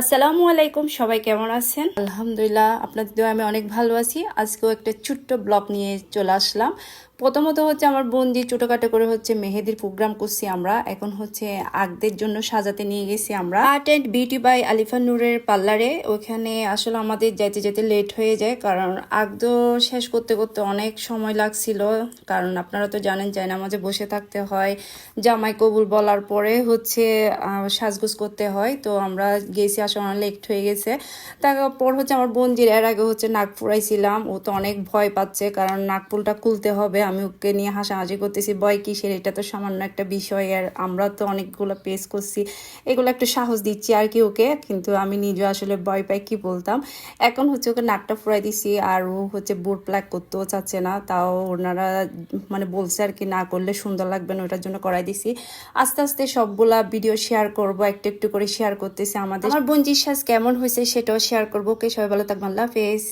আসসালামু আলাইকুম, সবাই কেমন আছেন? আলহামদুলিল্লাহ, আপনাদের আমি অনেক ভালো আছি। আজকেও একটা ছোট্ট ব্লগ নিয়ে চলে আসলাম। প্রথমত হচ্ছে আমার বোন যে ছোটোখাটো করে হচ্ছে মেহেদির প্রোগ্রাম করছি আমরা। এখন হচ্ছে আগদের জন্য সাজাতে নিয়ে গেছি আমরা। Art and beauty by Alifa নূরের পার্লারে। ওখানে আসলে আমাদের যেতে যেতে লেট হয়ে যায়, কারণ আগদ শেষ করতে করতে অনেক সময় লাগছিল। কারণ আপনারা তো জানেন যায় না মাঝে বসে থাকতে হয়। জামাই কবুল বলার পরে হচ্ছে সাজগোজ করতে হয়। তো আমরা গেছি আসলে অনেক লেট হয়ে গেছে। তারপর হচ্ছে আমার বোনজির এর আগে হচ্ছে নাক ফুরাইছিলাম ও তো অনেক ভয় পাচ্ছে কারণ নাকপুলটা খুলতে হবে, আমি ওকে নিয়ে হাসাহাসি করতেছি, ভয় কিসের? এটা তো সামান্য একটা বিষয়, আর আমরা তো অনেকগুলো পেস করছি, এগুলো একটু সাহস দিচ্ছি আর কি ওকে, কিন্তু আমি নিজে আসলে ভয় পাই, কি বলতাম? এখন হচ্ছে ওকে নাকটা ফুরাই দিছি, আর ও হচ্ছে বুট প্লাক করতেও চাচ্ছে না, তাও ওনারা মানে বলছে আর কি, না করলে সুন্দর লাগবে না, ওটার জন্য করাই দিছি। আস্তে আস্তে সবগুলা ভিডিও শেয়ার করব, একটু একটু করে শেয়ার করতেছি আমাদের আমার বোন জিসাস কেমন হয়েছে সেটাও শেয়ার করব। ওকে সবাই ভালো থাকবেন। আল্লাহ হাফেজ।